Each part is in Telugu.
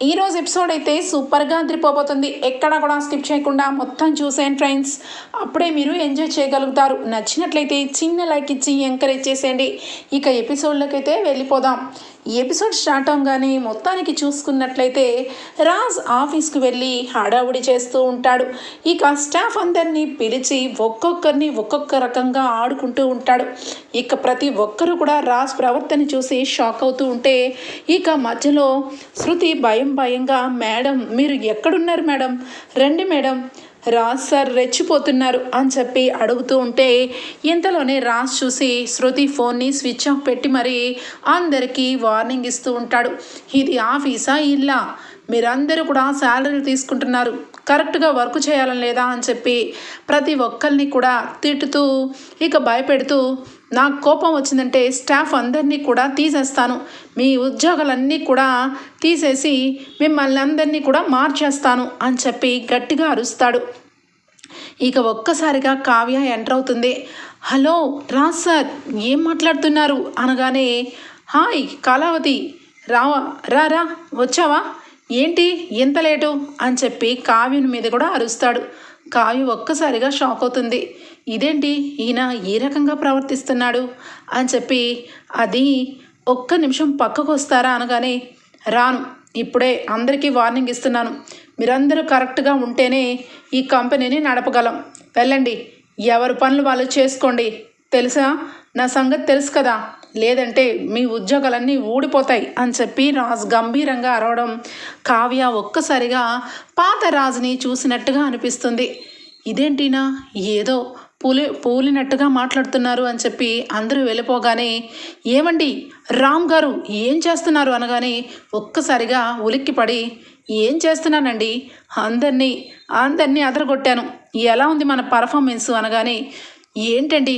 ఈ రోజు ఎపిసోడ్ అయితే సూపర్గా అదిరిపోబోతుంది. ఎక్కడ కూడా స్కిప్ చేయకుండా మొత్తం చూసేయండి ఫ్రెండ్స్ అప్పుడే మీరు ఎంజాయ్ చేయగలుగుతారు. నచ్చినట్లయితే చిన్న లైక్ ఇచ్చి ఎంకరేజ్ చేసేయండి. ఇక ఎపిసోడ్లోకి అయితే వెళ్ళిపోదాం. ఈ ఎపిసోడ్ స్టార్ట్ అవగానే మొత్తానికి చూసుకున్నట్లయితే రాజ్ ఆఫీస్కి వెళ్ళి హడావుడి చేస్తూ ఉంటాడు. ఇక స్టాఫ్ అందరినీ పిలిచి ఒక్కొక్కరిని ఒక్కొక్క రకంగా ఆడుకుంటూ ఉంటాడు. ఇక ప్రతి ఒక్కరు కూడా రాజ్ ప్రవర్తన చూసి షాక్ అవుతూ ఉంటే ఇక మధ్యలో శృతి భయం భయంగా? మేడం మీరు ఎక్కడున్నారు మేడం? రండి మేడం. రాజ్ సార్ రెచ్చిపోతున్నారు అని చెప్పి అడుగుతూ ఉంటే ఇంతలోనే రాజ్ చూసి శృతి ఫోన్ని స్విచ్ ఆఫ్ పెట్టి మరి అందరికీ వార్నింగ్ ఇస్తూ ఉంటాడు. ఇది ఆఫీసా ఇల్లా? మీరందరూ కూడా శాలరీలు తీసుకుంటున్నారు. కరెక్ట్గా వర్క్ చేయాలని లేదా అని చెప్పి ప్రతి ఒక్కరిని కూడా తిట్టుతూ ఇక భయపెడుతూ నాకు కోపం వచ్చిందంటే స్టాఫ్ అందరినీ కూడా తీసేస్తాను. మీ ఉద్యోగాలన్నీ కూడా తీసేసి మిమ్మల్ని అందరినీ కూడా మార్చేస్తాను అని చెప్పి గట్టిగా అరుస్తాడు. ఇక ఒక్కసారిగా కావ్య ఎంటర్ అవుతుంది. హలో రా సార్ ఏం మాట్లాడుతున్నారు? అనగానే హాయ్ కళావతి రావా రా రా వచ్చావా? ఏంటి ఎంత లేటు? అని చెప్పి కావ్యం మీద కూడా అరుస్తాడు. కాయు ఒక్కసారిగా షాక్ అవుతుంది. ఇదేంటి? ఈయన ఏ రకంగా ప్రవర్తిస్తున్నాడు? అని చెప్పి అది ఒక్క నిమిషం పక్కకు వస్తారా అనగానే రాను ఇప్పుడే అందరికీ వార్నింగ్ ఇస్తున్నాను. మీరందరూ కరెక్ట్గా ఉంటేనే ఈ కంపెనీని నడపగలం. వెళ్ళండి. ఎవరి పనులు వాళ్ళు చేసుకోండి. తెలుసా? నా సంగతి తెలుసు కదా? లేదంటే మీ ఉద్యోగాలన్నీ ఊడిపోతాయి అని చెప్పి రాజ్ గంభీరంగా అరవడం కావ్య ఒక్కసారిగా పాత రాజుని చూసినట్టుగా అనిపిస్తుంది. ఇదేంటినా? ఏదో పూలి పూలినట్టుగా మాట్లాడుతున్నారు అని చెప్పి అందరూ వెళ్ళిపోగానే ఏమండి? రామ్ గారు ఏం చేస్తున్నారు అనగానే ఒక్కసారిగా ఉలిక్కిపడి ఏం చేస్తున్నానండి? అందరినీ అందరినీ అదరగొట్టాను. ఎలా ఉంది మన పర్ఫార్మెన్స్ అనగానే ఏంటండి?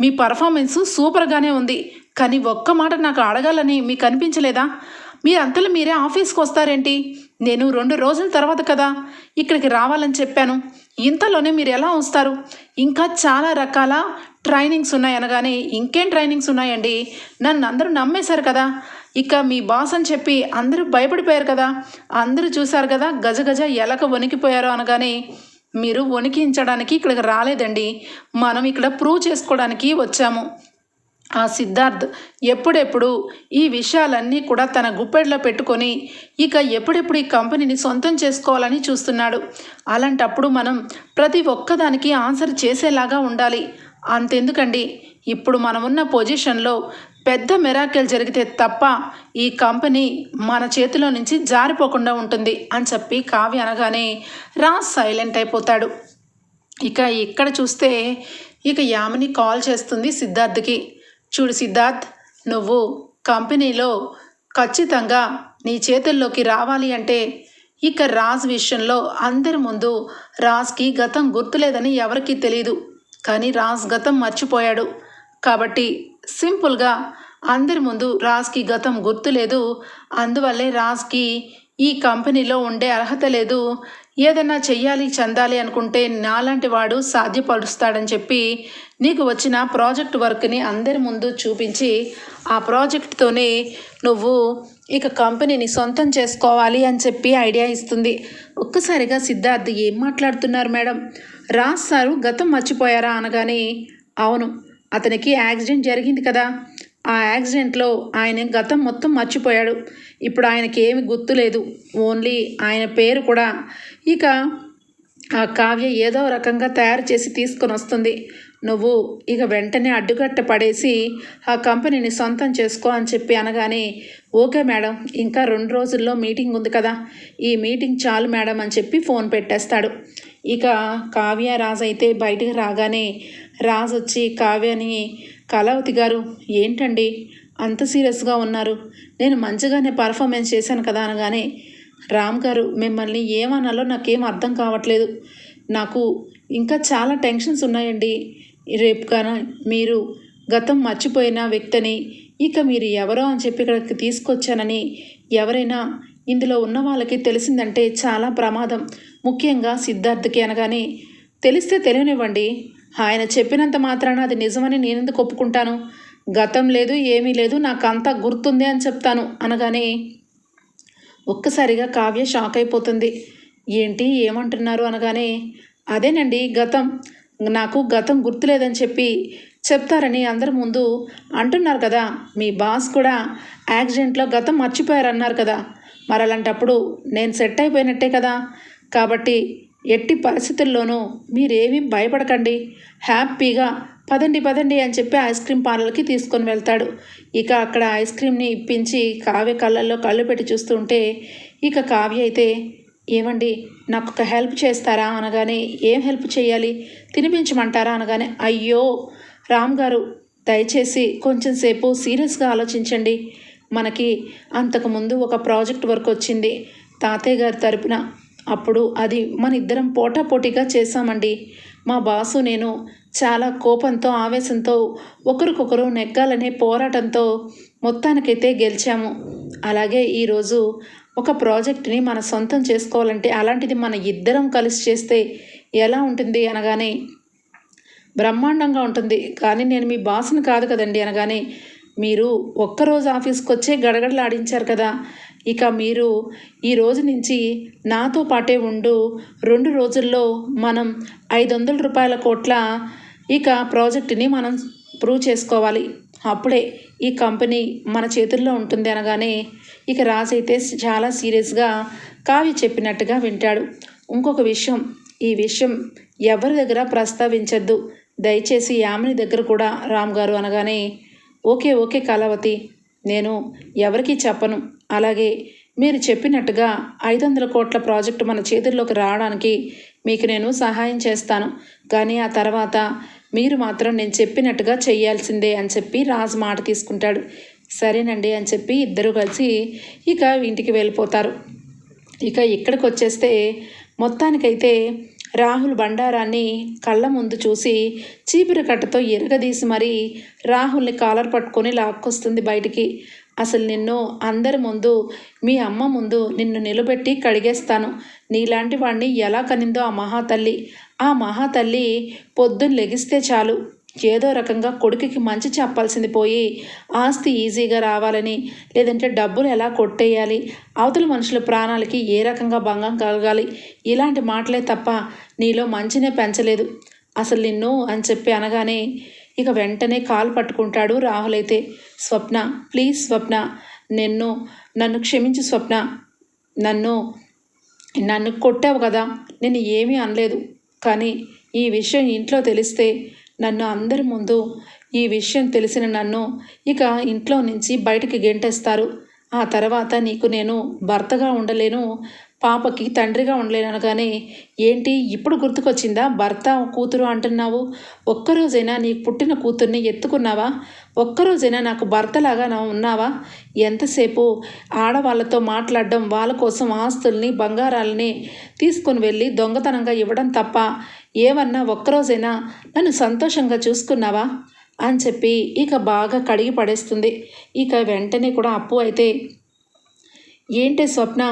మీ పర్ఫార్మెన్స్ సూపర్గానే ఉంది. కానీ ఒక్క మాట నాకు అడగాలని మీకు అనిపించలేదా? మీరు అంతలో మీరే ఆఫీస్కి వస్తారేంటి? నేను రెండు రోజుల తర్వాత కదా ఇక్కడికి రావాలని చెప్పాను. ఇంతలోనే మీరు ఎలా వస్తారు? ఇంకా చాలా రకాల ట్రైనింగ్స్ ఉన్నాయనగానే ఇంకేం ట్రైనింగ్స్ ఉన్నాయండి? నన్ను అందరూ నమ్మేశారు కదా. ఇక మీ బాస్ అని చెప్పి అందరూ భయపడిపోయారు కదా. అందరూ చూశారు కదా గజ గజ ఎలక వణికిపోయారు అనగానే మీరు వణికించడానికి ఇక్కడికి రాలేదండి. మనం ఇక్కడ ప్రూవ్ చేసుకోవడానికి వచ్చాము. ఆ సిద్ధార్థ్ ఎప్పుడెప్పుడు ఈ విషయాలన్నీ కూడా తన గుప్పెట్లో పెట్టుకొని ఇక ఎప్పుడెప్పుడు ఈ కంపెనీని సొంతం చేసుకోవాలని చూస్తున్నాడు. అలాంటప్పుడు మనం ప్రతి ఒక్కదానికి ఆన్సర్ చేసేలాగా ఉండాలి. అంతెందుకండి? ఇప్పుడు మనమున్న పొజిషన్లో పెద్ద మెరాకిల్ జరిగితే తప్ప ఈ కంపెనీ మన చేతిలో నుంచి జారిపోకుండా ఉంటుంది అని చెప్పి కావ్య అనగానే రాజ్ సైలెంట్ అయిపోతాడు. ఇక ఇక్కడ చూస్తే ఇక యామిని కాల్ చేస్తుంది సిద్ధార్థ్కి. చూడు సిద్ధార్థ్ నువ్వు కంపెనీలో ఖచ్చితంగా నీ చేతుల్లోకి రావాలి అంటే ఇక రాజ్ విషయంలో అందరి ముందు రాజ్కి గతం గుర్తులేదని ఎవరికీ తెలియదు కానీ రాజ్ గతం మర్చిపోయాడు. కాబట్టి సింపుల్గా అందరి ముందు రాజ్కి గతం గుర్తులేదు. అందువల్లే రాజ్కి ఈ కంపెనీలో ఉండే అర్హత లేదు. ఏదైనా చెయ్యాలి చెందాలి అనుకుంటే నాలాంటి వాడు సాధ్యపరుస్తాడని చెప్పి నీకు వచ్చిన ప్రాజెక్ట్ వర్క్ని అందరి ముందు చూపించి ఆ ప్రాజెక్ట్తోనే నువ్వు ఇక కంపెనీని సొంతం చేసుకోవాలి అని చెప్పి ఐడియా ఇస్తుంది. ఒక్కసారిగా సిద్ధార్థ్ ఏం మాట్లాడుతున్నారు మేడం? రాజ్ సారు గతం మర్చిపోయారా అనగానే అవును అతనికి యాక్సిడెంట్ జరిగింది కదా. ఆ యాక్సిడెంట్లో ఆయన గతం మొత్తం మర్చిపోయాడు. ఇప్పుడు ఆయనకి ఏమి గుర్తు లేదు. ఓన్లీ ఆయన పేరు కూడా. ఇక ఆ కావ్య ఏదో రకంగా తయారు చేసి తీసుకొని వస్తుంది. నువ్వు ఇక వెంటనే అడ్డుకట్ట పడేసి ఆ కంపెనీని సొంతం చేసుకో అని చెప్పి అనగానే ఓకే మేడం ఇంకా రెండు రోజుల్లో మీటింగ్ ఉంది కదా ఈ మీటింగ్ చాలు మేడం అని చెప్పి ఫోన్ పెట్టేస్తాడు. ఇక కావ్య రాజు అయితే బయటికి రాగానే రాజు వచ్చి కావ్యని కళావతి గారు ఏంటండి అంత సీరియస్గా ఉన్నారు నేను మంచిగానే పర్ఫార్మెన్స్ చేశాను కదా అనగానే రామ్ గారు మిమ్మల్ని ఏమనాలో నాకేం అర్థం కావట్లేదు నాకు ఇంకా చాలా టెన్షన్స్ ఉన్నాయండి రేపు కానీ మీరు గతం మర్చిపోయిన వ్యక్తిని ఇక మీరు ఎవరో అని చెప్పి ఇక్కడికి తీసుకొచ్చానని ఎవరైనా ఇందులో ఉన్న వాళ్ళకి తెలిసిందంటే చాలా ప్రమాదం. ముఖ్యంగా సిద్ధార్థకి అనగానే తెలిస్తే తెలియనివ్వండి. ఆయన చెప్పినంత మాత్రాన అది నిజమని నేనెందుకు ఒప్పుకుంటాను? గతం లేదు ఏమీ లేదు నాకు అంతా గుర్తుంది అని చెప్తాను అనగానే ఒక్కసారిగా కావ్య షాక్ అయిపోతుంది. ఏంటి ఏమంటున్నారు? అనగానే అదేనండి గతం. నాకు గతం గుర్తులేదని చెప్పి చెప్తారని అందరి ముందు అంటున్నారు కదా. మీ బాస్ కూడా యాక్సిడెంట్లో గతం మర్చిపోయారన్నారు కదా. మరి అలాంటప్పుడు నేను సెట్ అయిపోయినట్టే కదా. కాబట్టి ఎట్టి పరిస్థితుల్లోనూ మీరేమీ భయపడకండి. హ్యాపీగా పదండి పదండి అని చెప్పి ఐస్ క్రీమ్ పార్లర్కి తీసుకొని వెళ్తాడు. ఇక అక్కడ ఐస్ క్రీమ్ని ఇప్పించి కావ్య కళ్ళల్లో కళ్ళు పెట్టి చూస్తుంటే ఇక కావ్య అయితే ఏమండి నాకు ఒక హెల్ప్ చేస్తారా అనగానే ఏం హెల్ప్ చేయాలి? తినిపించమంటారా అనగానే అయ్యో! రామ్ గారు దయచేసి కొంచెం సేపు సీరియస్గా ఆలోచించండి. మనకి అంతకుముందు ఒక ప్రాజెక్ట్ వర్క్ వచ్చింది. తాతయ్య గారి తరపున. అప్పుడు అది మన ఇద్దరం పోటాపోటీగా చేశామండి. మా బాసు నేను చాలా కోపంతో ఆవేశంతో ఒకరికొకరు నెగ్గాలనే పోరాటంతో మొత్తానికైతే గెలిచాము. అలాగే ఈరోజు ఒక ప్రాజెక్ట్ని మన సొంతం చేసుకోవాలంటే అలాంటిది మన ఇద్దరం కలిసి చేస్తే ఎలా ఉంటుంది అనగానే బ్రహ్మాండంగా ఉంటుంది. కానీ నేను మీ బాస్ని కాదు కదండి అనగానే మీరు ఒక్కరోజు ఆఫీస్కి వచ్చే గడగడలాడించారు కదా. ఇక మీరు ఈ రోజు నుంచి నాతో పాటే ఉండు. రెండు రోజుల్లో మనం ఐదు వందల రూపాయల కోట్ల ఇక ప్రాజెక్టుని మనం ప్రూవ్ చేసుకోవాలి. అప్పుడే ఈ కంపెనీ మన చేతుల్లో ఉంటుంది అనగానే ఇక రాజు అయితే చాలా సీరియస్గా కావ్య చెప్పినట్టుగా వింటాడు. ఇంకొక విషయం ఈ విషయం ఎవరి దగ్గర ప్రస్తావించద్దు. దయచేసి యామిని దగ్గర కూడా రామ్ గారు అనగానే ఓకే ఓకే కళావతి నేను ఎవరికీ చెప్పను. అలాగే మీరు చెప్పినట్టుగా ఐదు వందల కోట్ల ప్రాజెక్టు మన చేతుల్లోకి రావడానికి మీకు నేను సహాయం చేస్తాను. కానీ ఆ తర్వాత మీరు మాత్రం నేను చెప్పినట్టుగా చేయాల్సిందే అని చెప్పి రాజు మాట తీసుకుంటాడు. సరేనండి అని చెప్పి ఇద్దరు కలిసి ఇక ఇంటికి వెళ్ళిపోతారు. ఇక ఇక్కడికి వచ్చేస్తే మొత్తానికైతే రాహుల్ బండారాన్ని కళ్ళ ముందు చూసి చీపురు కట్టతో ఎరగదీసి మరీ రాహుల్ని కాలర్ పట్టుకొని లాక్కొస్తుంది బయటికి. అసలు నిన్ను అందరి ముందు మీ అమ్మ ముందు నిన్ను నిలబెట్టి కడిగేస్తాను. నీలాంటి వాడిని ఎలా కనిందో ఆ మహాతల్లి. ఆ మహాతల్లి పొద్దున్న లెగిస్తే చాలు. ఏదో రకంగా కొడుకుకి మంచి చెప్పాల్సింది పోయి ఆస్తి ఈజీగా రావాలని లేదంటే డబ్బులు ఎలా కొట్టేయాలి అవతల మనుషుల ప్రాణాలకి ఏ రకంగా భంగం కలగాలి ఇలాంటి మాటలే తప్ప నీలో మంచినే పెంచలేదు. అసలు నిన్ను అని చెప్పి అనగానే ఇక వెంటనే కాలు పట్టుకుంటాడు రాహుల్ అయితే. స్వప్న ప్లీజ్ స్వప్న నిన్ను నన్ను క్షమించు స్వప్న. నన్ను నన్ను కొట్టావు కదా నేను ఏమీ అనలేదు. కానీ ఈ విషయం ఇంట్లో తెలిస్తే నన్ను అందరి ముందు ఈ విషయం తెలిసిన నన్ను ఇక ఇంట్లో నుంచి బయటికి గెంటేస్తారు. ఆ తర్వాత నీకు నేను భర్తగా ఉండలేను. పాపకి తండ్రిగా ఉండలేననగానే ఏంటి ఇప్పుడు గుర్తుకొచ్చిందా? భర్త కూతురు అంటున్నావు. ఒక్కరోజైనా నీకు పుట్టిన కూతుర్ని ఎత్తుకున్నావా? ఒక్కరోజైనా నాకు భర్తలాగా నా ఉన్నావా? ఎంతసేపు ఆడవాళ్ళతో మాట్లాడడం వాళ్ళ కోసం ఆస్తుల్ని బంగారాలని తీసుకొని వెళ్ళి దొంగతనంగా ఇవ్వడం తప్ప ఏమన్నా ఒక్కరోజైనా నన్ను సంతోషంగా చూసుకున్నావా? అని చెప్పి ఇక బాగా కడిగి పడేస్తుంది. ఇక వెంటనే కూడా అప్పు అయితే ఏంటి స్వప్న?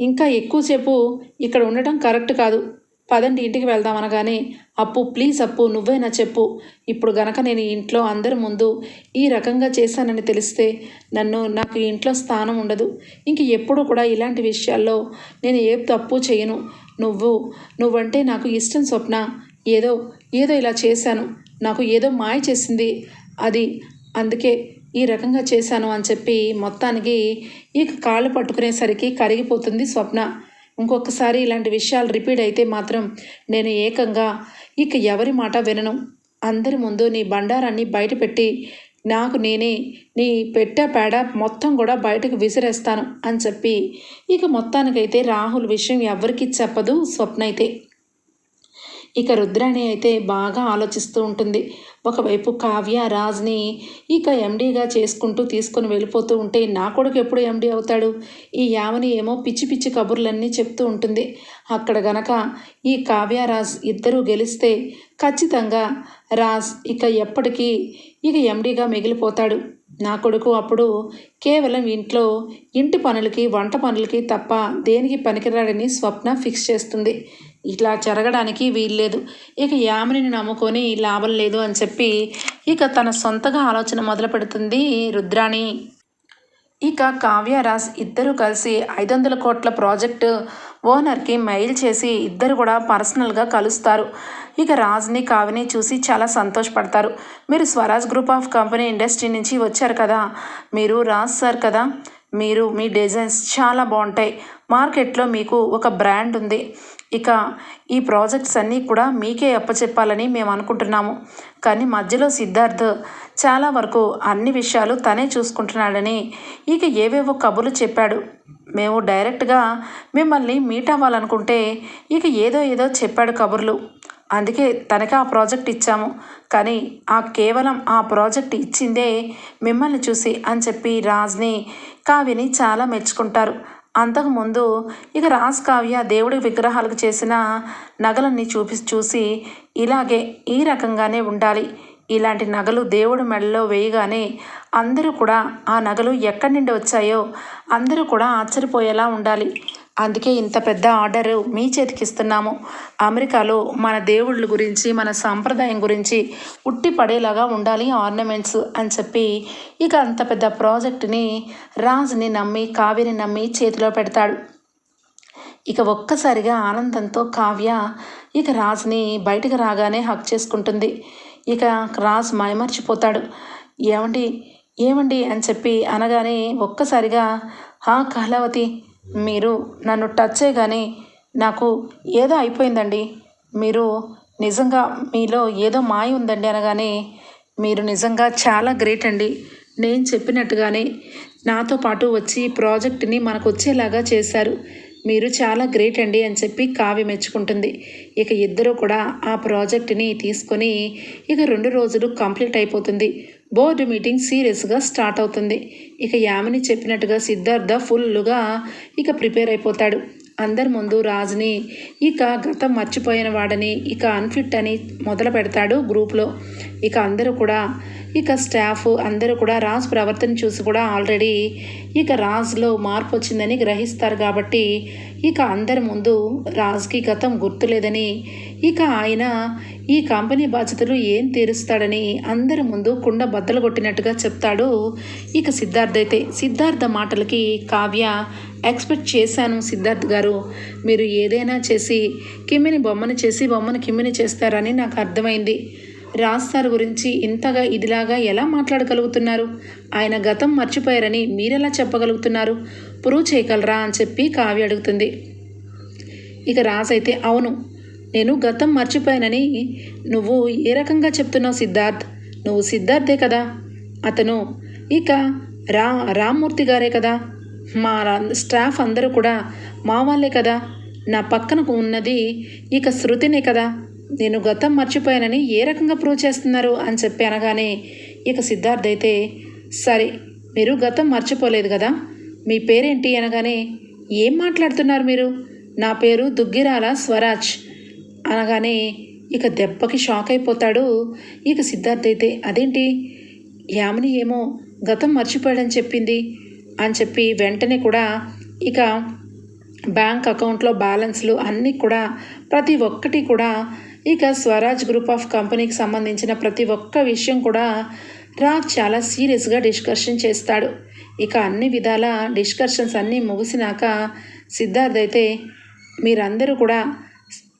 ఇంకా ఎక్కువసేపు ఇక్కడ ఉండటం కరెక్ట్ కాదు. పదండి ఇంటికి వెళ్దాం అనగానే అప్పు ప్లీజ్ అప్పు నువ్వైనా చెప్పు. ఇప్పుడు గనక నేను ఇంట్లో అందరి ముందు ఈ రకంగా చేశానని తెలిస్తే నన్ను నాకు ఇంట్లో స్థానం ఉండదు. ఇంక ఎప్పుడు కూడా ఇలాంటి విషయాల్లో నేను ఏ తప్పు చేయను. నువ్వు నువ్వంటే నాకు ఇష్టం స్వప్న. ఏదో ఏదో ఇలా చేశాను. నాకు ఏదో మాయ చేసింది. అది అందుకే ఈ రకంగా చేశాను అని చెప్పి మొత్తానికి ఇక కాళ్ళు పట్టుకునేసరికి కరిగిపోతుంది స్వప్న. ఇంకొకసారి ఇలాంటి విషయాలు రిపీట్ అయితే మాత్రం నేను ఏకంగా ఇక ఎవరి మాట వినను. అందరి ముందు నీ బండారాన్ని బయటపెట్టి నాకు నేనే నీ పెట్టే పేడ మొత్తం కూడా బయటకు విసిరేస్తాను అని చెప్పి ఇక మొత్తానికైతే రాహుల్ విషయం ఎవరికి చెప్పదు స్వప్న అయితే ఇక రుద్రాణి అయితే బాగా ఆలోచిస్తూ ఉంటుంది. ఒకవైపు కావ్య రాజ్ని ఇక ఎండీగా చేసుకుంటూ తీసుకొని వెళ్ళిపోతూ ఉంటే నా కొడుకు ఎప్పుడు ఎండీ అవుతాడు? ఈ యావని ఏమో పిచ్చి పిచ్చి కబుర్లన్నీ చెప్తూ ఉంటుంది. అక్కడ గనక ఈ కావ్యరాజ్ ఇద్దరూ గెలిస్తే ఖచ్చితంగా రాజ్ ఇక ఎప్పటికీ ఇక ఎండీగా మిగిలిపోతాడు. నా కొడుకు అప్పుడు కేవలం ఇంట్లో ఇంటి పనులకి వంట పనులకి తప్ప దేనికి పనికిరాడని స్వప్న ఫిక్స్ చేస్తుంది. ఇట్లా జరగడానికి వీల్లేదు. ఇక యామినిని నమ్ముకొని లాభం లేదు అని చెప్పి ఇక తన సొంతగా ఆలోచన మొదలు పెడుతుంది రుద్రాణి. ఇక కావ్యరాజ్ ఇద్దరు కలిసి ఐదు వందల కోట్ల ప్రాజెక్టు ఓనర్కి మెయిల్ చేసి ఇద్దరు కూడా పర్సనల్గా కలుస్తారు. ఇక రాజ్ని కావ్యని చూసి చాలా సంతోషపడతారు. మీరు Swaraj group of company industry నుంచి వచ్చారు కదా. మీరు రాజ్ సార్ కదా. మీరు మీ డిజైన్స్ చాలా బాగుంటాయి. మార్కెట్లో మీకు ఒక బ్రాండ్ ఉంది. ఇక ఈ ప్రాజెక్ట్స్ అన్నీ కూడా మీకే అప్పచెప్పాలని మేము అనుకుంటున్నాము. కానీ మధ్యలో సిద్ధార్థ్ చాలా వరకు అన్ని విషయాలు తనే చూసుకుంటున్నాడని ఇక ఏవేవో కబుర్లు చెప్పాడు. మేము డైరెక్ట్గా మిమ్మల్ని మీట్ అవ్వాలనుకుంటే ఇక ఏదో ఏదో చెప్పాడు కబుర్లు. అందుకే తనకి ఆ ప్రాజెక్ట్ ఇచ్చాము. కానీ ఆ కేవలం ఆ ప్రాజెక్ట్ ఇచ్చిందే మిమ్మల్ని చూసి అని చెప్పి రాజ్ని కావ్యని చాలా మెచ్చుకుంటారు. అంతకుముందు ఇక రాస్ కావ్య దేవుడి విగ్రహాలకు చేసిన నగలన్నీ చూపి చూసి ఇలాగే ఈ రకంగానే ఉండాలి. ఇలాంటి నగలు దేవుడి మెడలో వేయగానే అందరూ కూడా ఆ నగలు ఎక్కడి నుండి వచ్చాయో అందరూ కూడా ఆశ్చర్యపోయేలా ఉండాలి. అందుకే ఇంత పెద్ద ఆర్డర్ మీ చేతికి ఇస్తున్నాము. అమెరికాలో మన దేవుళ్ళ గురించి మన సాంప్రదాయం గురించి ఉట్టి పడేలాగా ఉండాలి ఆర్నమెంట్స్ అని చెప్పి ఇక అంత పెద్ద ప్రాజెక్టుని రాజుని నమ్మి కావ్యని నమ్మి చేతిలో పెడతాడు. ఇక ఒక్కసారిగా ఆనందంతో కావ్య ఇక రాజుని బయటకు రాగానే హక్ చేసుకుంటుంది. ఇక రాజు మైమర్చిపోతాడు. ఏమండి? ఏమండి? అని చెప్పి అనగానే ఒక్కసారిగా హా కహలవతి మీరు నన్ను టచ్ చేయగానే నాకు ఏదో అయిపోయిందండి. మీరు నిజంగా మీలో ఏదో మాయ ఉందండి అనగానే మీరు నిజంగా చాలా గ్రేట్ అండి. నేను చెప్పినట్టుగానే నాతో పాటు వచ్చి ప్రాజెక్ట్ని మనకు వచ్చేలాగా చేశారు. మీరు చాలా గ్రేట్ అండి అని చెప్పి కావ్య మెచ్చుకుంటుంది. ఇక ఇద్దరూ కూడా ఆ ప్రాజెక్ట్ని తీసుకొని ఇక రెండు రోజులు కంప్లీట్ అయిపోతుంది. బోర్డు మీటింగ్ సీరియస్గా స్టార్ట్ అవుతుంది. ఇక యామిని చెప్పినట్టుగా సిద్ధార్థ ఫుల్గా ఇక ప్రిపేర్ అయిపోతాడు. అందరి ముందు రాజుని ఇక గతం మర్చిపోయిన వాడని ఇక అన్ఫిట్ అని మొదలు పెడతాడు గ్రూప్లో. ఇక అందరూ కూడా ఇక స్టాఫ్ అందరూ కూడా రాజ్ ప్రవర్తన చూసి కూడా ఆల్రెడీ ఇక రాజ్లో మార్పు వచ్చిందని గ్రహిస్తారు కాబట్టి ఇక అందరి ముందు రాజ్కి గతం గుర్తులేదని ఇక ఆయన ఈ కంపెనీ బాధ్యతలు ఏం తీరుస్తాడని అందరి ముందు కుండ బద్దలు కొట్టినట్టుగా చెప్తాడు ఇక సిద్ధార్థ అయితే. సిద్ధార్థ మాటలకి కావ్య ఎక్స్పెక్ట్ చేశాను సిద్ధార్థ్ గారు. మీరు ఏదైనా చేసి కిమ్మిని బొమ్మను చేసి బొమ్మను కిమ్మిని చేస్తారని నాకు అర్థమైంది. రాజ్ సార్ గురించి ఇంతగా ఇదిలాగా ఎలా మాట్లాడగలుగుతున్నారు? ఆయన గతం మర్చిపోయారని మీరెలా చెప్పగలుగుతున్నారు? ప్రూవ్ చేయగలరా అని చెప్పి కావ్య అడుగుతుంది. ఇక రాజ్ అయితే అవును నేను గతం మర్చిపోయానని నువ్వు ఏ రకంగా చెప్తున్నావు సిద్ధార్థ్? నువ్వు సిద్ధార్థే కదా? అతను ఇక రా రామ్మూర్తి గారే కదా? మా స్టాఫ్ అందరూ కూడా మా వాళ్ళే కదా? నా పక్కనకు ఉన్నది ఇక శృతినే కదా? నేను గతం మర్చిపోయానని ఏ రకంగా ప్రూవ్ చేస్తున్నారు అని చెప్పి అనగానే ఇక సిద్ధార్థ్ అయితే సరే మీరు గతం మర్చిపోలేదు కదా? మీ పేరేంటి? అనగానే ఏం మాట్లాడుతున్నారు మీరు? నా పేరు దుగ్గిరాల స్వరాజ్. అనగానే ఇక దెబ్బకి షాక్ అయిపోతాడు. ఇక సిద్ధార్థ్ అయితే అదేంటి? యామిని ఏమో గతం మర్చిపోయాడని చెప్పింది అని చెప్పి వెంటనే కూడా ఇక బ్యాంక్ అకౌంట్లో బ్యాలెన్స్లు అన్నీ కూడా ప్రతి ఒక్కటి కూడా ఇక స్వరాజ్ గ్రూప్ ఆఫ్ కంపెనీకి సంబంధించిన ప్రతి ఒక్క విషయం కూడా రాజ్ చాలా సీరియస్గా డిస్కషన్ చేస్తాడు. ఇక అన్ని విధాల డిస్కషన్స్ అన్నీ ముగిసినాక సిద్ధార్థ్ అయితే మీరందరూ కూడా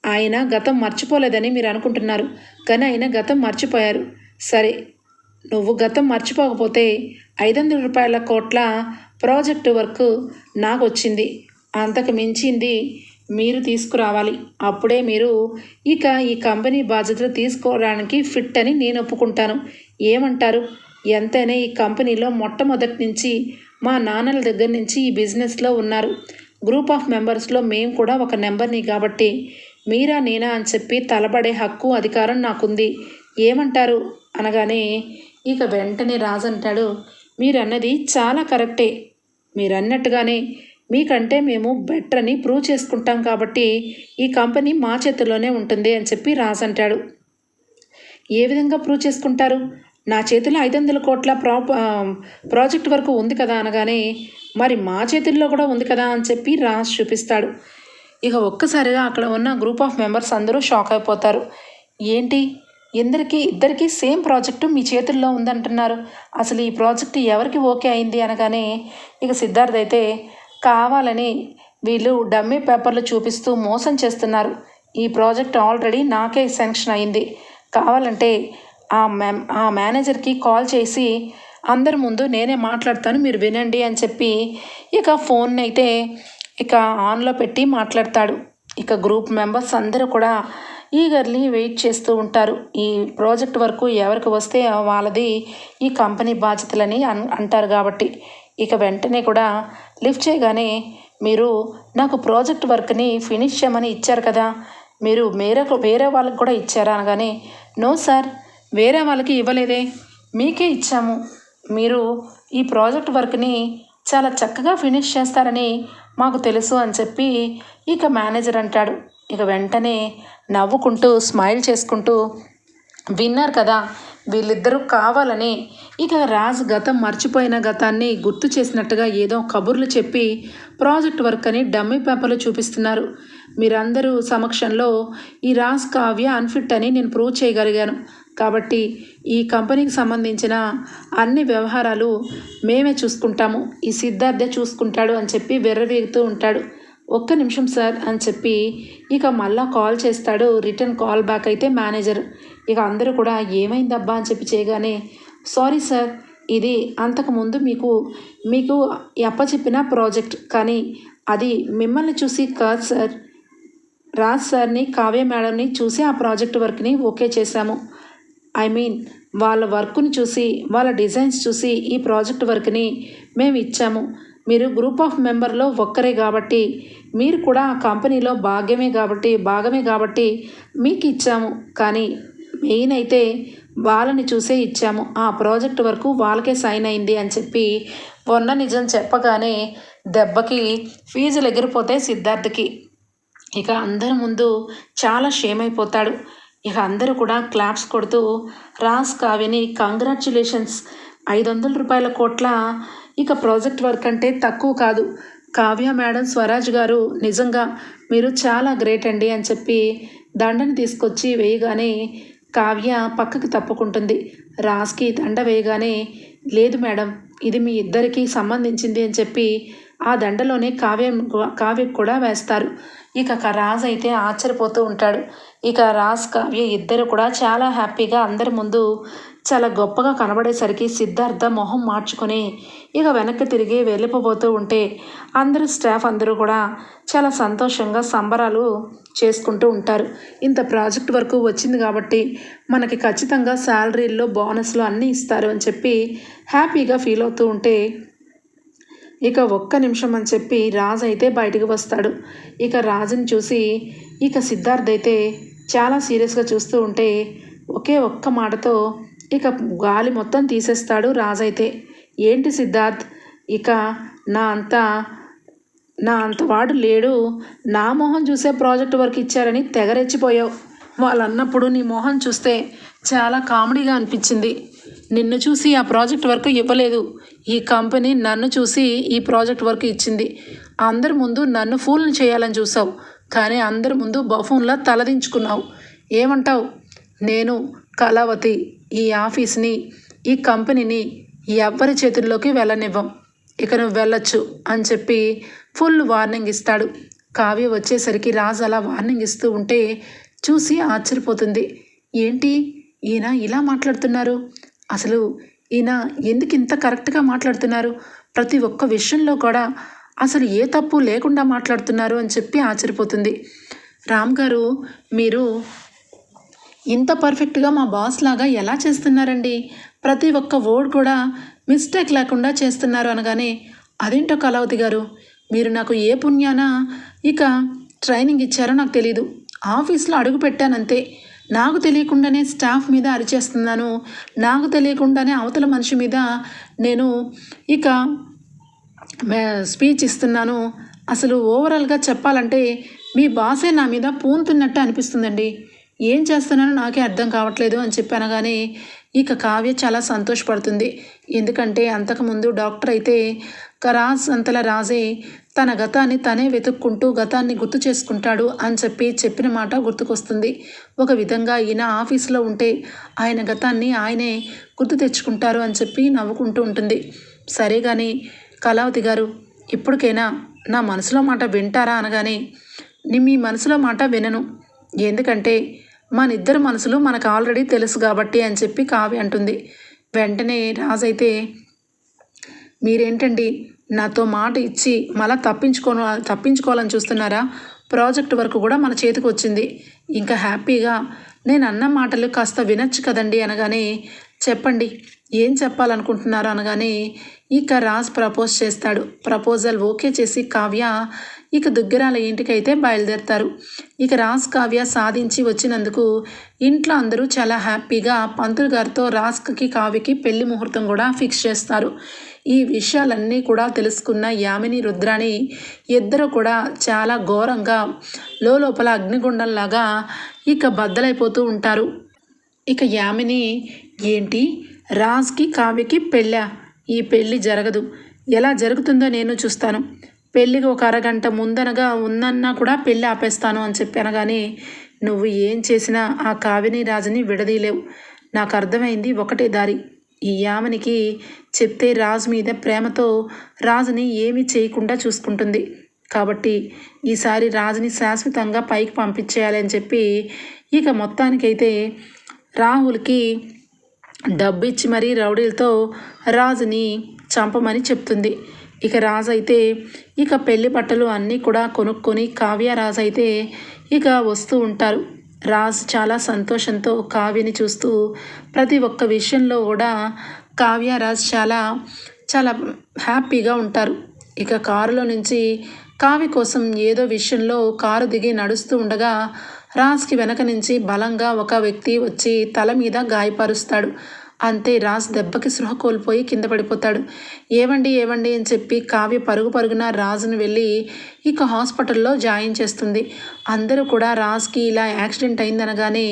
ఆయన గతం మర్చిపోలేదని మీరు అనుకుంటున్నారు. కానీ ఆయన గతం మర్చిపోయారు. సరే నువ్వు గతం మర్చిపోకపోతే ఐదు వందల రూపాయల కోట్ల ప్రాజెక్టు వర్క్ నాకు వచ్చింది అంతకు మించింది మీరు తీసుకురావాలి. అప్పుడే మీరు ఇక ఈ కంపెనీ బాధ్యతలు తీసుకోవడానికి ఫిట్ అని నేను ఒప్పుకుంటాను. ఏమంటారు? ఎంతైనా ఈ కంపెనీలో మొట్టమొదటి నుంచి మా నాన్నల దగ్గర నుంచి ఈ బిజినెస్లో ఉన్నారు. గ్రూప్ ఆఫ్ మెంబర్స్లో మేము కూడా ఒక నెంబర్ని కాబట్టి మీరా నేనా అని చెప్పి తలబడే హక్కు అధికారం నాకుంది. ఏమంటారు? అనగానే ఇక వెంటనే రాజు అంటాడు మీరన్నది చాలా కరెక్టే. మీరన్నట్టుగానే మీకంటే మేము బెటర్ అని ప్రూవ్ చేసుకుంటాం కాబట్టి ఈ కంపెనీ మా చేతిలోనే ఉంటుంది అని చెప్పి రాజ్ అంటాడు. ఏ విధంగా ప్రూవ్ చేసుకుంటారు? నా చేతిలో ఐదు వందల కోట్ల ప్రా ప్రాజెక్ట్ వరకు ఉంది కదా అనగానే మరి మా చేతుల్లో కూడా ఉంది కదా అని చెప్పి రాజ్ చూపిస్తాడు. ఇక ఒక్కసారిగా అక్కడ ఉన్న గ్రూప్ ఆఫ్ మెంబర్స్ అందరూ షాక్ అయిపోతారు. ఏంటి? ఎందరికీ ఇద్దరికీ సేమ్ ప్రాజెక్టు మీ చేతుల్లో ఉందంటున్నారు. అసలు ఈ ప్రాజెక్ట్ ఎవరికి ఓకే అయింది అనగానే ఇక సిద్ధార్థ్ అయితే కావాలని వీళ్ళు డమ్మీ పేపర్లు చూపిస్తూ మోసం చేస్తున్నారు. ఈ ప్రాజెక్ట్ ఆల్రెడీ నాకే శాంక్షన్ అయింది. కావాలంటే ఆ మ్యా ఆ మేనేజర్కి కాల్ చేసి అందరి ముందు నేనే మాట్లాడతాను మీరు వినండి అని చెప్పి ఇక ఫోన్ అయితే ఇక ఆన్లో పెట్టి మాట్లాడతాడు. ఇక గ్రూప్ మెంబర్స్ అందరూ కూడా ఈగర్లీ వెయిట్ చేస్తూ ఉంటారు. ఈ ప్రాజెక్ట్ వరకు ఎవరికి వస్తే వాళ్ళది ఈ కంపెనీ బాధ్యతలని అన్ అంటారు కాబట్టి. ఇక వెంటనే కూడా లిఫ్ట్ చేయగానే మీరు నాకు ప్రాజెక్ట్ వర్క్ని ఫినిష్ చేయమని ఇచ్చారు కదా. మీరు వేరే వేరే వాళ్ళకి కూడా ఇచ్చారా అనగానే నో సార్ వేరే వాళ్ళకి ఇవ్వలేదే. మీకే ఇచ్చాము. మీరు ఈ ప్రాజెక్ట్ వర్క్ని చాలా చక్కగా ఫినిష్ చేస్తారని మాకు తెలుసు అని చెప్పి ఇక మేనేజర్ అంటాడు. ఇక వెంటనే నవ్వుకుంటూ స్మైల్ చేసుకుంటూ విన్నారు కదా వీళ్ళిద్దరూ కావాలని ఇక రాజ్ గతం మర్చిపోయిన గతాన్ని గుర్తు చేసినట్టుగా ఏదో కబుర్లు చెప్పి ప్రాజెక్ట్ వర్క్ అని డమ్మీ పేపర్లు చూపిస్తున్నారు. మీరందరూ సమక్షంలో ఈ రాజ్ కావ్య అన్ఫిట్ అని నేను ప్రూవ్ చేయగలిగాను. కాబట్టి ఈ కంపెనీకి సంబంధించిన అన్ని వ్యవహారాలు మేమే చూసుకుంటాము. ఈ సిద్ధార్థే చూసుకుంటాడు అని చెప్పి వెర్రవేగుతూ ఉంటాడు. ఒక్క నిమిషం సార్ అని చెప్పి ఇక మళ్ళా కాల్ చేస్తాడు. రిటర్న్ కాల్ బ్యాక్ అయితే మేనేజర్. ఇక అందరూ కూడా ఏమైందబ్బా అని చెప్పి చేయగానే సారీ సార్ ఇది అంతకుముందు మీకు మీకు అప్పచెప్పిన ప్రాజెక్ట్ కానీ అది మిమ్మల్ని చూసి కాదు సార్. రాజ్ సార్ని కావ్య మేడంని చూసి ఆ ప్రాజెక్ట్ వర్క్ని ఓకే చేశాము. ఐ మీన్ వాళ్ళ వర్క్ని చూసి వాళ్ళ డిజైన్స్ చూసి ఈ ప్రాజెక్ట్ వర్క్ని మేము ఇచ్చాము. మీరు గ్రూప్ ఆఫ్ మెంబర్లో ఒక్కరే కాబట్టి మీరు కూడా ఆ కంపెనీలో భాగ్యమే కాబట్టి భాగమే కాబట్టి మీకు ఇచ్చాము. కానీ మెయిన్ అయితే వాళ్ళని చూసే ఇచ్చాము. ఆ ప్రాజెక్ట్ వరకు వాళ్ళకే సైన్ అయింది అని చెప్పి పొన్న నిజం చెప్పగానే దెబ్బకి ఫీజులు ఎగిరిపోతే సిద్ధార్థకి. ఇక అందరి ముందు చాలా షేమ్ అయిపోతాడు. ఇక అందరూ కూడా క్లాప్స్ కొడుతూ రాస్ కావ్యని కంగ్రాచ్యులేషన్స్ ఐదు వందల రూపాయల కోట్ల ఇక ప్రాజెక్ట్ వర్క్ అంటే తక్కువ కాదు. కావ్య మేడం స్వరాజ్ గారు నిజంగా మీరు చాలా గ్రేట్ అండి అని చెప్పి దండని తీసుకొచ్చి వేయగానే కావ్య పక్కకు తప్పుకుంటుంది. రాజ్కి దండ వేయగానే లేదు మేడం ఇది మీ ఇద్దరికి సంబంధించింది అని చెప్పి ఆ దండలోనే కావ్య కావ్యకు కూడా వేస్తారు. ఇక రాజ్ అయితే ఆశ్చర్యపోతూ ఉంటాడు. ఇక రాజ్ కావ్య ఇద్దరు కూడా చాలా హ్యాపీగా అందరి ముందు చాలా గొప్పగా కనబడేసరికి సిద్ధార్థ మొహం మార్చుకొని ఇక వెనక్కి తిరిగి వెళ్ళిపోబోతూ ఉంటే అందరూ స్టాఫ్ అందరూ కూడా చాలా సంతోషంగా సంబరాలు చేసుకుంటూ ఉంటారు. ఇంత ప్రాజెక్ట్ వరకు వచ్చింది కాబట్టి మనకి ఖచ్చితంగా శాలరీల్లో బోనస్లు అన్నీ ఇస్తారు అని చెప్పి హ్యాపీగా ఫీల్ అవుతూ ఉంటే ఇక ఒక్క నిమిషం అని చెప్పి రాజు అయితే బయటకు వస్తాడు. ఇక రాజుని చూసి ఇక సిద్ధార్థ్ అయితే చాలా సీరియస్గా చూస్తూ ఉంటే ఒకే ఒక్క మాటతో ఇక గాలి మొత్తం తీసేస్తాడు రాజు అయితే ఏంటి సిద్ధార్థ్? ఇక నా అంత నా అంత వాడు లేడు. నా మొహం చూసే ప్రాజెక్ట్ వర్క్ ఇచ్చారని తెగరెచ్చిపోయావు. వాళ్ళు అన్నప్పుడు నీ మొహం చూస్తే చాలా కామెడీగా అనిపించింది. నిన్ను చూసి ఆ ప్రాజెక్ట్ వర్క్ ఇవ్వలేదు. ఈ కంపెనీ నన్ను చూసి ఈ ప్రాజెక్ట్ వర్క్ ఇచ్చింది. అందరి ముందు నన్ను ఫూల్ని చేయాలని చూసావు. కానీ అందరి ముందు బఫూన్లా తలదించుకున్నావు. ఏమంటావు? నేను కళావతి ఈ ఆఫీస్ని ఈ కంపెనీని ఎవ్వరి చేతుల్లోకి వెళ్ళనివ్వం. ఇక నువ్వు వెళ్ళొచ్చు అని చెప్పి ఫుల్ వార్నింగ్ ఇస్తాడు. కావ్య వచ్చేసరికి రాజు అలా వార్నింగ్ ఇస్తూ ఉంటే చూసి ఆశ్చర్యపోతుంది. ఏంటి? ఈయన ఇలా మాట్లాడుతున్నారు? అసలు ఈయన ఎందుకు ఇంత కరెక్ట్గా మాట్లాడుతున్నారు? ప్రతి ఒక్క విషయంలో కూడా అసలు ఏ తప్పు లేకుండా మాట్లాడుతున్నారు అని చెప్పి ఆశ్చర్యపోతుంది. రామ్ గారు మీరు ఇంత పర్ఫెక్ట్గా మా బాస్ లాగా ఎలా చేస్తున్నారండి? ప్రతి ఒక్క వర్డ్ కూడా మిస్టేక్ లేకుండా చేస్తున్నారు అనగానే అదేంటో కళావతి గారు మీరు నాకు ఏ పుణ్యాన? ఇక ట్రైనింగ్ ఇచ్చారో నాకు తెలీదు. ఆఫీస్లో అడుగు పెట్టానంతే. నాకు తెలియకుండానే స్టాఫ్ మీద అరిచేస్తున్నాను. నాకు తెలియకుండానే అవతల మనిషి మీద నేను ఇక స్పీచ్ ఇస్తున్నాను. అసలు ఓవరాల్గా చెప్పాలంటే మీ బాసే నా మీద పూనుతున్నట్టు అనిపిస్తుందండి. ఏం చేస్తున్నానో నాకే అర్థం కావట్లేదు అని చెప్పి అనగానే ఇక కావ్య చాలా సంతోషపడుతుంది. ఎందుకంటే అంతకుముందు డాక్టర్ అయితే క- రాజ్ అంతలా రాజే తన గతాన్ని తనే వెతుక్కుంటూ గతాన్ని గుర్తు చేసుకుంటాడు అని చెప్పి చెప్పిన మాట గుర్తుకొస్తుంది. ఒక విధంగా ఈయన ఆఫీసులో ఉంటే ఆయన గతాన్ని ఆయనే గుర్తు తెచ్చుకుంటారు అని చెప్పి నవ్వుకుంటూ ఉంటుంది. సరే కానీ కళావతి గారు ఇప్పటికైనా నా మనసులో మాట వింటారా అనగానే మీ మనసులో మాట వినను. ఎందుకంటే మన ఇద్దరు మనసులు మనకు ఆల్రెడీ తెలుసు కాబట్టి అని చెప్పి కావి అంటుంది. వెంటనే రాజైతే మీరేంటండి? నాతో మాట ఇచ్చి మళ్ళా తప్పించుకో తప్పించుకోవాలని చూస్తున్నారా? ప్రాజెక్ట్ వరకు కూడా మన చేతికి వచ్చింది. ఇంకా హ్యాపీగా నేను అన్న మాటలు కాస్త వినొచ్చు కదండి అనగానే చెప్పండి ఏం చెప్పాలనుకుంటున్నారు? అనగానే ఇక రాజ్ ప్రపోజ్ చేస్తాడు. ప్రపోజల్ ఓకే చేసి కావ్య ఇక దుగ్గరాల ఇంటికైతే బయలుదేరుతారు. ఇక రాజ్ కావ్య సాధించి వచ్చినందుకు ఇంట్లో అందరూ చాలా హ్యాపీగా పంతులు గారితో రాస్కి కావ్యకి పెళ్ళి ముహూర్తం కూడా ఫిక్స్ చేస్తారు. ఈ విషయాలన్నీ కూడా తెలుసుకున్న యామిని రుద్రాణి ఇద్దరు కూడా చాలా ఘోరంగా లోపల అగ్నిగుండంలాగా ఇక బద్దలైపోతూ ఉంటారు. ఇక యామిని ఏంటి? రాజ్కి కావ్యకి పెళ్ళా? ఈ పెళ్ళి జరగదు. ఎలా జరుగుతుందో నేను చూస్తాను. పెళ్ళికి ఒక అరగంట ముందనగా ఉందన్నా కూడా పెళ్ళి ఆపేస్తాను అని చెప్పి అనగానే నువ్వు ఏం చేసినా ఆ కావిని రాజుని విడదీయలేవు. నాకు అర్థమైంది ఒకటే దారి. ఈ యామనికి చెప్తే రాజు మీద ప్రేమతో రాజుని ఏమీ చేయకుండా చూసుకుంటుంది. కాబట్టి ఈసారి రాజుని శాశ్వతంగా పైకి పంపించేయాలని చెప్పి ఇక మొత్తానికైతే రాహుల్కి డబ్బు ఇచ్చి మరీ రౌడీలతో రాజుని చంపమని చెప్తుంది. ఇక రాజు అయితే ఇక పెళ్ళి బట్టలు అన్నీ కూడా కొనుక్కొని కావ్య రాజు అయితే ఇక వస్తూ ఉంటారు. రాజ్ చాలా సంతోషంతో కావ్యని చూస్తూ ప్రతి ఒక్క విషయంలో కూడా కావ్య రాజ్ చాలా చాలా హ్యాపీగా ఉంటారు. ఇక కారులో నుంచి కావ్య కోసం ఏదో విషయంలో కారు దిగి నడుస్తూ ఉండగా రాజ్కి వెనక నుంచి బలంగా ఒక వ్యక్తి వచ్చి తల మీద గాయపరుస్తాడు. అంతే రాజ్ దెబ్బకి సృహ కోల్పోయి కింద పడిపోతాడు. ఏవండి ఏవండి అని చెప్పి కావ్య పరుగు పరుగున రాజును వెళ్ళి ఇక హాస్పిటల్లో జాయిన్ చేస్తుంది. అందరూ కూడా రాజ్కి ఇలా యాక్సిడెంట్ అయిందనగానే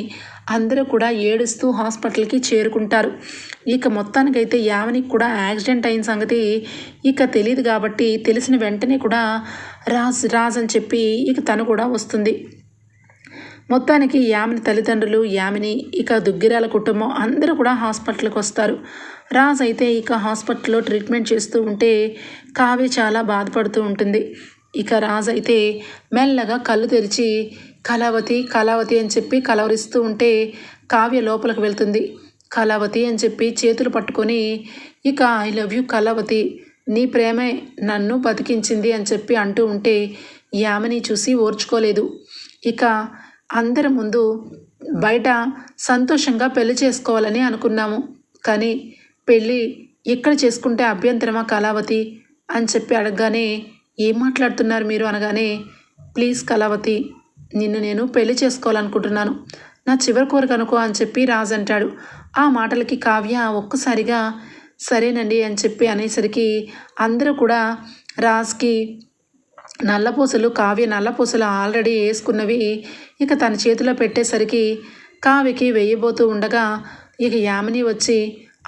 అందరూ కూడా ఏడుస్తూ హాస్పిటల్కి చేరుకుంటారు. ఇక మొత్తానికైతే యావనికి కూడా యాక్సిడెంట్ అయిన సంగతి ఇక తెలియదు కాబట్టి తెలిసిన వెంటనే కూడా రాజ్ రాజ్ అని చెప్పి ఇక తను కూడా వస్తుంది. మొత్తానికి యామిని తల్లిదండ్రులు యామిని ఇక దుగ్గిరాల కుటుంబం అందరూ కూడా హాస్పిటల్కి వస్తారు. రాజ్ అయితే ఇక హాస్పిటల్లో ట్రీట్మెంట్ చేస్తూ ఉంటే కావ్య చాలా బాధపడుతూ ఉంటుంది. ఇక రాజ్ అయితే మెల్లగా కళ్ళు తెరిచి కళావతి కళావతి అని చెప్పి కలవరిస్తూ ఉంటే కావ్య లోపలికి వెళ్తుంది. కళావతి అని చెప్పి చేతులు పట్టుకొని ఇక ఐ లవ్ యూ కళావతి నీ ప్రేమే నన్ను బతికించింది అని చెప్పి అంటూ ఉంటే యామిని చూసి ఓర్చుకోలేదు. ఇక అందరి ముందు బయట సంతోషంగా పెళ్ళి చేసుకోవాలని అనుకున్నాము. కానీ పెళ్ళి ఎక్కడ చేసుకుంటే అభ్యంతరమా కళావతి అని చెప్పి అడగగానే ఏం మాట్లాడుతున్నారు మీరు? అనగానే ప్లీజ్ కళావతి నిన్ను నేను పెళ్ళి చేసుకోవాలనుకుంటున్నాను. నా చివరి కోరిక అనుకో అని చెప్పి రాజు అంటాడు. ఆ మాటలకి కావ్య ఒక్కసారిగా సరేనండి అని చెప్పి అనేసరికి అందరూ కూడా రాజ్కి నల్లపూసలు కావ్య నల్లపూసలు ఆల్రెడీ వేసుకున్నవి. ఇక తన చేతిలో పెట్టేసరికి కావ్యకి వెయ్యబోతూ ఉండగా ఇక యామిని వచ్చి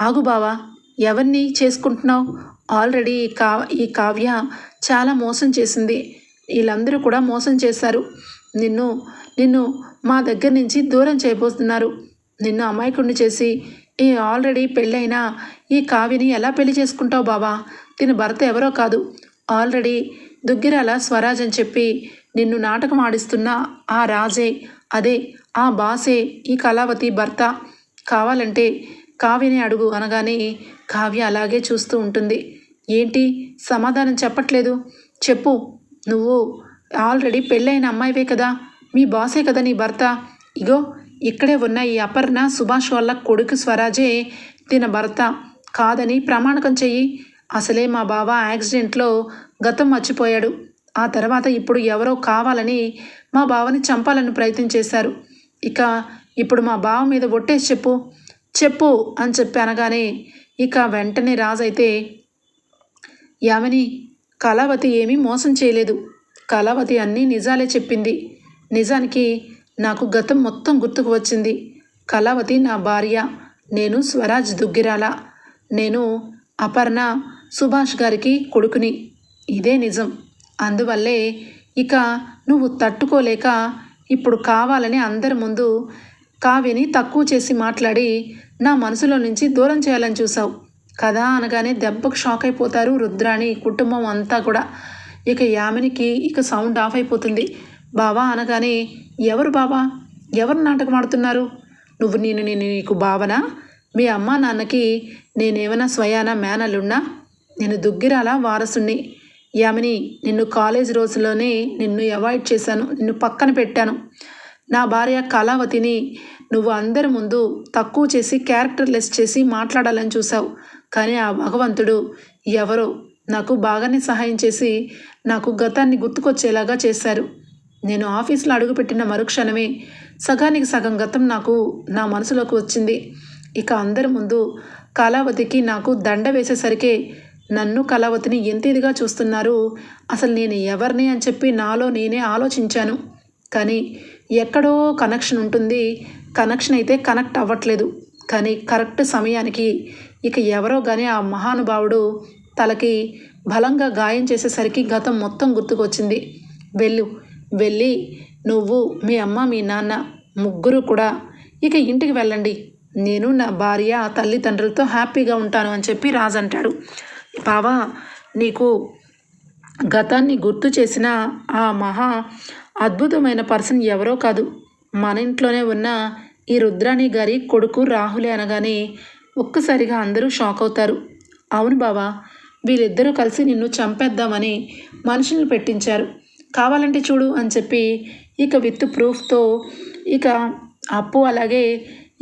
ఆగు బావా ఎవరిని చేసుకుంటున్నావు? ఆల్రెడీ ఈ కా ఈ కావ్య చాలా మోసం చేసింది. వీళ్ళందరూ కూడా మోసం చేశారు. నిన్ను నిన్ను మా దగ్గర నుంచి దూరం చేయబోతున్నారు. నిన్ను అమాయకుడిని చేసి ఈ ఆల్రెడీ పెళ్ళైన ఈ కావ్యని ఎలా పెళ్ళి చేసుకుంటావు బావా? దీని భర్త ఎవరో కాదు. ఆల్రెడీ దుగ్గిరాల స్వరాజ్ అని చెప్పి నిన్ను నాటకం ఆడిస్తున్న ఆ రాజే అదే ఆ బాసే ఈ కళావతి భర్త. కావాలంటే కావ్యని అడుగు అనగానే కావ్య అలాగే చూస్తూ ఉంటుంది. ఏంటి? సమాధానం చెప్పట్లేదు. చెప్పు. నువ్వు ఆల్రెడీ పెళ్ళైన అమ్మాయివే కదా. మీ బాసే కదా నీ భర్త. ఇగో ఇక్కడే ఉన్న ఈ అపర్ణ సుభాష్ వాళ్ళ కొడుకు స్వరాజే తిన భర్త. కాదని ప్రమాణకం చెయ్యి. అసలే మా బావ యాక్సిడెంట్లో గతం మర్చిపోయాడు. ఆ తర్వాత ఇప్పుడు ఎవరో కావాలని మా బావని చంపాలని ప్రయత్నం చేశారు. ఇక ఇప్పుడు మా బావ మీద ఒట్టేసి చెప్పు చెప్పు అని చెప్పి అనగానే ఇక వెంటనే రాజైతే యామిని కళావతి ఏమీ మోసం చేయలేదు. కళావతి అన్నీ నిజాలే చెప్పింది. నిజానికి నాకు గతం మొత్తం గుర్తుకు వచ్చింది. కళావతి నా భార్య. నేను స్వరాజ్ దుగ్గిరాల. నేను అపర్ణ సుభాష్ గారికి కొడుకుని. ఇదే నిజం. అందువల్లే ఇక నువ్వు తట్టుకోలేక ఇప్పుడు కావాలని అందరి ముందు కావ్యని తక్కువ చేసి మాట్లాడి నా మనసులో నుంచి దూరం చేయాలని చూసావు కదా అనగానే దెబ్బకు షాక్ అయిపోతారు రుద్రాణి కుటుంబం అంతా కూడా. ఇక యామినికి ఇక సౌండ్ ఆఫ్ అయిపోతుంది. బావా అనగానే ఎవరు బావా? ఎవరు నాటకం ఆడుతున్నారు? నువ్వు నేను నేను నీకు భావన మీ అమ్మా నాన్నకి నేనేమైనా స్వయాన మేనలున్నా నేను దుగ్గిరాల వారసుని యామిని నిన్ను కాలేజ్ రోజుల్లోనే నిన్ను అవాయిడ్ చేశాను నిన్ను పక్కన పెట్టాను. నా భార్య కళావతిని నువ్వు అందరి ముందు తక్కువ చేసి క్యారెక్టర్ లెస్ చేసి మాట్లాడాలని చూసావు కానీ ఆ భగవంతుడు ఎవరో నాకు బాగానే సహాయం చేసి నాకు గతాన్ని గుర్తుకొచ్చేలాగా చేశారు. నేను ఆఫీస్లో అడుగుపెట్టిన మరుక్షణమే సగానికి సగం గతం నాకు నా మనసులోకి వచ్చింది. ఇక అందరి ముందు కళావతికి నాకు దండ వేసేసరికే నన్ను కళావతిని ఎంత ఇదిగా చూస్తున్నారు? అసలు నేను ఎవరిని అని చెప్పి నాలో నేనే ఆలోచించాను. కానీ ఎక్కడో కనెక్షన్ ఉంటుంది. కనెక్షన్ అయితే కనెక్ట్ అవ్వట్లేదు. కానీ కరెక్ట్ సమయానికి ఇక ఎవరో కానీ ఆ మహానుభావుడు తలకి బలంగా గాయం చేసేసరికి గతం మొత్తం గుర్తుకొచ్చింది. వెళ్ళు వెళ్ళి నువ్వు మీ అమ్మ మీ నాన్న ముగ్గురు కూడా ఇక ఇంటికి వెళ్ళండి. నేను నా భార్య తల్లిదండ్రులతో హ్యాపీగా ఉంటాను అని చెప్పి రాజు అంటాడు. బావా నీకు గతాన్ని గుర్తు చేసిన ఆ మహా అద్భుతమైన పర్సన్ ఎవరో కాదు. మన ఇంట్లోనే ఉన్న ఈ రుద్రాణి గారి కొడుకు రాహులే అనగానే ఒక్కసారిగా అందరూ షాక్ అవుతారు. అవును బావా వీళ్ళిద్దరూ కలిసి నిన్ను చంపేద్దామని మనుషులను పెట్టించారు. కావాలంటే చూడు అని చెప్పి ఇక విత్ ప్రూఫ్తో ఇక అప్పు అలాగే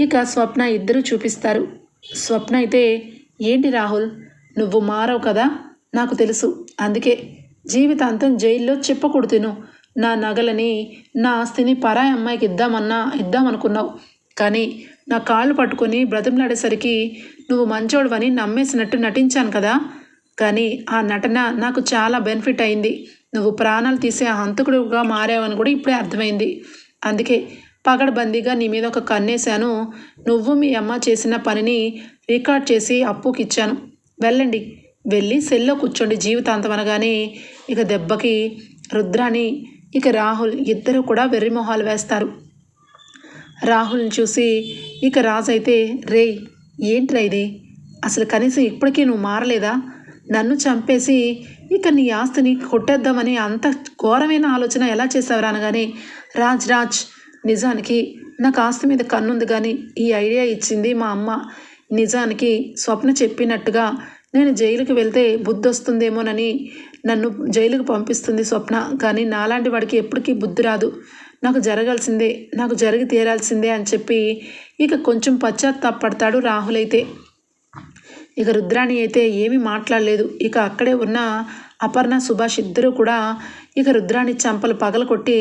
ఇక స్వప్న ఇద్దరు చూపిస్తారు. స్వప్న అయితే ఏంటి రాహుల్ నువ్వు మారవు కదా? నాకు తెలుసు. అందుకే జీవితాంతం జైల్లో చెప్పకూడదు తిను నా నగలని నా ఆస్తిని పరాయి అమ్మాయికి ఇద్దామన్నా ఇద్దామనుకున్నావు. కానీ నా కాళ్ళు పట్టుకొని బ్రతిమలాడేసరికి నువ్వు మంచోడువని నమ్మేసినట్టు నటించాను కదా? కానీ ఆ నటన నాకు చాలా బెనిఫిట్ అయింది. నువ్వు ప్రాణాలు తీసే ఆ హంతకుడుగా మారావని కూడా ఇప్పుడే అర్థమైంది. అందుకే పగడబందీగా నీ మీద ఒక కన్నేశాను. నువ్వు మీ అమ్మ చేసిన పనిని రికార్డ్ చేసి అప్పుకిచ్చాను. వెళ్ళండి. వెళ్ళి సెల్లో కూర్చోండి జీవితాంతం అనగానే ఇక దెబ్బకి రుద్రాని ఇక రాహుల్ ఇద్దరు కూడా వెర్రిమొహాలు వేస్తారు. రాహుల్ని చూసి ఇక రాజు అయితే రే ఏంట్రా ఇది? అసలు కనీసం ఇప్పటికీ నువ్వు మారలేదా? నన్ను చంపేసి ఇక నీ ఆస్తిని కొట్టేద్దామని అంత ఘోరమైన ఆలోచన ఎలా చేసావురా? అనగానే రాజ్ రాజ్ నిజానికి నాకు ఆస్తి మీద కన్నుంది కానీ ఈ ఐడియా ఇచ్చింది మా అమ్మ. నిజానికి స్వప్న చెప్పినట్టుగా నేను జైలుకి వెళ్తే బుద్ధి వస్తుందేమోనని నన్ను జైలుకు పంపిస్తుంది స్వప్న. కానీ నాలాంటి వాడికి ఎప్పటికీ బుద్ధి రాదు. నాకు జరగాల్సిందే నాకు జరిగి తీరాల్సిందే అని చెప్పి ఇక కొంచెం పశ్చాత్తాపడతాడు రాహుల్ అయితే. ఇక రుద్రాణి అయితే ఏమీ మాట్లాడలేదు. ఇక అక్కడే ఉన్న అపర్ణ సుభాష్ ఇద్దరూ కూడా ఇక రుద్రాణి చంపలు పగలకొట్టి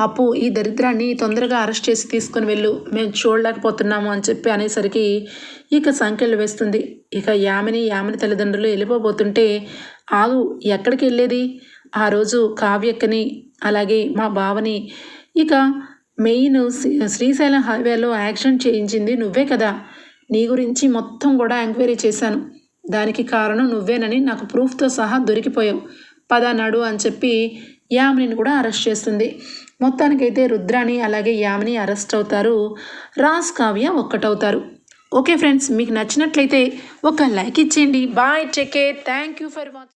అప్పు ఈ దరిద్రాన్ని తొందరగా అరెస్ట్ చేసి తీసుకొని వెళ్ళు. మేము చూడలేకపోతున్నాము అని చెప్పి అనేసరికి ఇక సంఖ్యలు వేస్తుంది. ఇక యామిని యామిని తల్లిదండ్రులు వెళ్ళిపోబోతుంటే ఆగు ఎక్కడికి వెళ్ళేది? ఆ రోజు కావ్యక్కని అలాగే మా బావని. ఇక మెయిన్ శ్రీశైలం హైవేలో యాక్సిడెంట్ చేయించింది నువ్వే కదా. నీ గురించి మొత్తం కూడా ఎంక్వైరీ చేశాను. దానికి కారణం నువ్వేనని నాకు ప్రూఫ్తో సహా దొరికిపోయావు. పదనాడు అని చెప్పి యామినిని కూడా అరెస్ట్ చేస్తుంది. మొత్తానికైతే రుద్రాని అలాగే యామిని అరెస్ట్ అవుతారు. రాజ్ కావ్య ఒక్కటవుతారు. ఓకే ఫ్రెండ్స్ మీకు నచ్చినట్లయితే ఒక లైక్ ఇచ్చేయండి. Bye take care. Thank you for watching